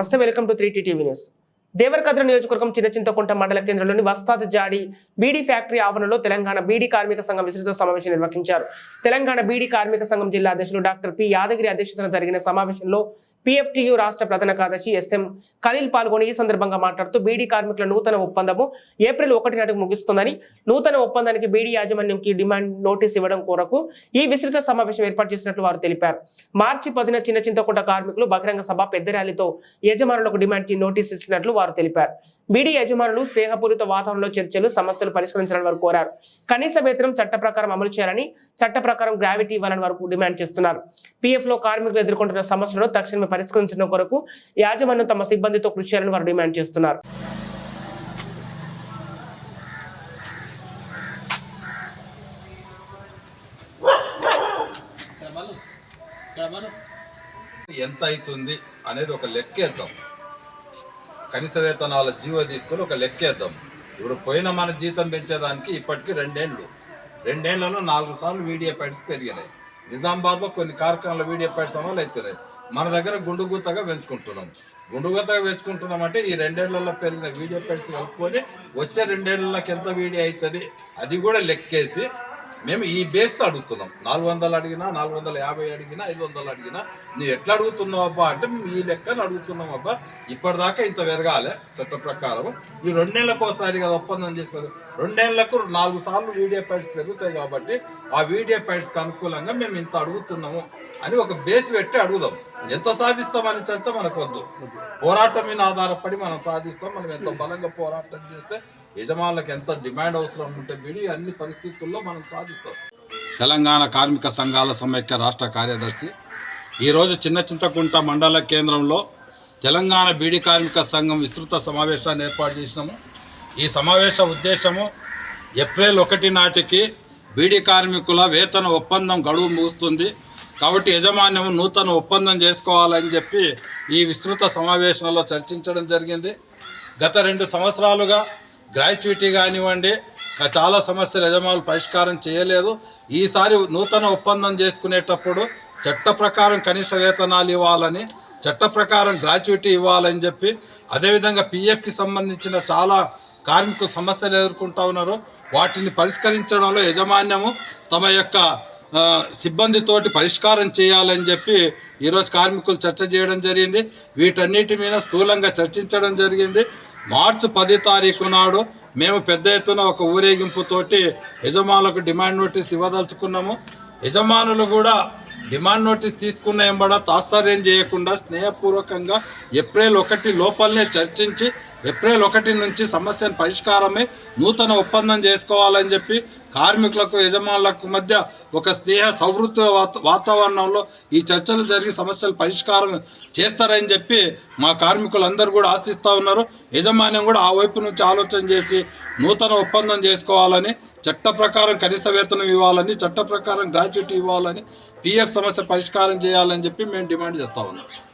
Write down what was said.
నమస్తే welcome to three TV news Devarakadra నియోజకవర్గం చిన్న చింతకుంట మండల కేంద్రంలోని వస్తాద్ జాడి బీడీ ఫ్యాక్టరీ ఆవరణలో తెలంగాణ బీడీ కార్మిక సంఘం విస్తృత సమావేశం నిర్వహించారు. తెలంగాణ బీడీ కార్మిక సంఘం జిల్లా అధ్యక్షులు డాక్టర్ పి యాదగిరి అధ్యక్షతన జరిగిన సమావేశంలో పిఎఫ్టియు రాష్ట్ర ప్రధాన కార్యదర్శి ఎస్ఎం ఖలీల్ పాల్గొని ఈ సందర్భంగా మాట్లాడుతూ బీడీ కార్మికుల నూతన ఒప్పందము ఏప్రిల్ ఒకటి నాటికి ముగుస్తుందని నూతన ఒప్పందానికి బీడీ యాజమాన్యంకి డిమాండ్ నోటీస్ ఇవ్వడం కొరకు ఈ విస్తృత సమావేశం ఏర్పాటు చేసినట్లు వారు తెలిపారు. మార్చి పదిన చిన్న చింతకుంట కార్మికులు బహిరంగ సభ పెద్ద ర్యాలీతో యజమానులకు డిమాండ్ నోటీస్ ఇచ్చినట్లు వారు తెలిపారు. బీడీ యజమానులు స్నేహపూరిత వాతావరణంలో చర్చలు సమస్యలు పరిష్కరించాలని వారు కోరారు. కనీస వేతనం చట్ట ప్రకారం అమలు చేయాలని చట్ట ప్రకారం గ్రావిటీ ఇవ్వాలని వారు డిమాండ్ చేస్తున్నారు. పీఎఫ్లో కార్మికులు ఎదుర్కొంటున్న సమస్యలను తక్షణమే పరిష్కరించడం కొరకు యాజమాన్యం తమ సిబ్బందితో కృషి చేయాలని వారు డిమాండ్ చేస్తున్నారు. ఎంత అవుతుంది అనేది ఒక లెక్కేద్దాం. కనీస వేతనాల జీవో తీసుకొని ఒక లెక్కేద్దాం. ఇప్పుడు పోయిన మన జీతం పెంచేదానికి ఇప్పటికీ రెండేళ్ళు రెండేళ్ళలో నాలుగు సార్లు వీడియో ప్యాడ్స్ పెరిగినాయి. నిజామాబాద్లో కొన్ని కార్ఖానాల వీడియో ప్యాడ్స్ అమలు అవుతున్నాయి మన దగ్గర గుండుగుతగా పెంచుకుంటున్నాం. గుండుగుతగా పెంచుకుంటున్నాం అంటే ఈ రెండేళ్ళలో పెరిగిన వీడియో ప్యాడ్స్ కలుపుకొని వచ్చే రెండేళ్ళకి ఎంత వీడియో అవుతుంది అది కూడా లెక్కేసి మేము ఈ బేస్తో అడుగుతున్నాం. నాలుగు వందలు అడిగినా నాలుగు వందల యాభై అడిగినా ఐదు వందలు అడిగినా నువ్వు ఎట్లా అడుగుతున్నావు అబ్బా? అంటే మేము ఈ లెక్కను అడుగుతున్నాం అబ్బా ఇప్పటిదాకా ఇంత పెరగాలి చట్ట ప్రకారం. ఈ రెండేళ్ళకు ఒకసారి కదా ఒప్పందం చేసుకోదు రెండేళ్ళకు నాలుగు సార్లు వీడియో ప్యాడ్స్ పెరుగుతాయి కాబట్టి ఆ వీడియో ప్యాడ్స్కి అనుకూలంగా మేము ఇంత అడుగుతున్నాము. అని ఒక బేస్ పెట్టి అడుగుదాం. ఎంత సాధిస్తామనే చర్చ మనకు వద్దు. పోరాటం మీద ఆధారపడి మనం సాధిస్తాం. మనం ఎంత బలంగా పోరాటం చేస్తే యజమానులకు ఎంత డిమాండ్ అవసరం ఉంటే విడి అన్ని పరిస్థితుల్లో మనం సాధిస్తాం. తెలంగాణ కార్మిక సంఘాల సమైక్య రాష్ట్ర కార్యదర్శి ఈరోజు చిన్న చింతకుంట మండల కేంద్రంలో తెలంగాణ బీడీ కార్మిక సంఘం విస్తృత సమావేశాన్ని ఏర్పాటు చేసినాము. ఈ సమావేశ ఉద్దేశము ఏప్రిల్ ఒకటి నాటికి బీడీ కార్మికుల వేతన ఒప్పందం గడువు ముగుస్తుంది. కాబట్టి యజమాన్యం నూతన ఒప్పందం చేసుకోవాలని చెప్పి ఈ విస్తృత సమావేశంలో చర్చించడం జరిగింది. గత రెండు సంవత్సరాలుగా గ్రాట్యుటీ కానివ్వండి చాలా సమస్యలు యజమానులు పరిష్కారం చేయలేదు. ఈసారి నూతన ఒప్పందం చేసుకునేటప్పుడు చట్ట ప్రకారం కనీస వేతనాలు ఇవ్వాలని చట్ట ప్రకారం గ్రాట్యుటీ ఇవ్వాలని చెప్పి అదేవిధంగా పిఎఫ్కి సంబంధించిన చాలా కార్మికులు సమస్యలు ఎదుర్కొంటూ ఉన్నారు. వాటిని పరిష్కరించడంలో యజమాన్యము తమ యొక్క సిబ్బందితోటి పరిష్కారం చేయాలని చెప్పి ఈరోజు కార్మికులు చర్చ చేయడం జరిగింది. వీటన్నిటి మీద స్థూలంగా చర్చించడం జరిగింది. మార్చి పది తారీఖు నాడు మేము పెద్ద ఎత్తున ఒక ఊరేగింపుతోటి యజమానులకు డిమాండ్ నోటీస్ ఇవ్వదలుచుకున్నాము. యజమానులు కూడా డిమాండ్ నోటీస్ తీసుకున్న ఎంబడ తాత్సర్యం చేయకుండా స్నేహపూర్వకంగా ఏప్రిల్ ఒకటి లోపలనే చర్చించి ఏప్రిల్ ఒకటి నుంచి సమస్యను పరిష్కారమే నూతన ఒప్పందం చేసుకోవాలని చెప్పి కార్మికులకు యజమానులకు మధ్య ఒక స్నేహ సౌహృద వాతావరణంలో ఈ చర్చలు జరిగి సమస్యలు పరిష్కారం చేస్తారని చెప్పి మా కార్మికులందరూ కూడా ఆశిస్తూ ఉన్నారు. యజమాన్యం కూడా ఆ వైపు నుంచి ఆలోచన చేసి నూతన ఒప్పందం చేసుకోవాలని చట్ట ప్రకారం కనీస వేతనం ఇవ్వాలని చట్ట ప్రకారం గ్రాడ్యుయేట్ ఇవ్వాలని పిఎఫ్ సమస్య పరిష్కారం చేయాలని చెప్పి మేము డిమాండ్ చేస్తా ఉన్నాం.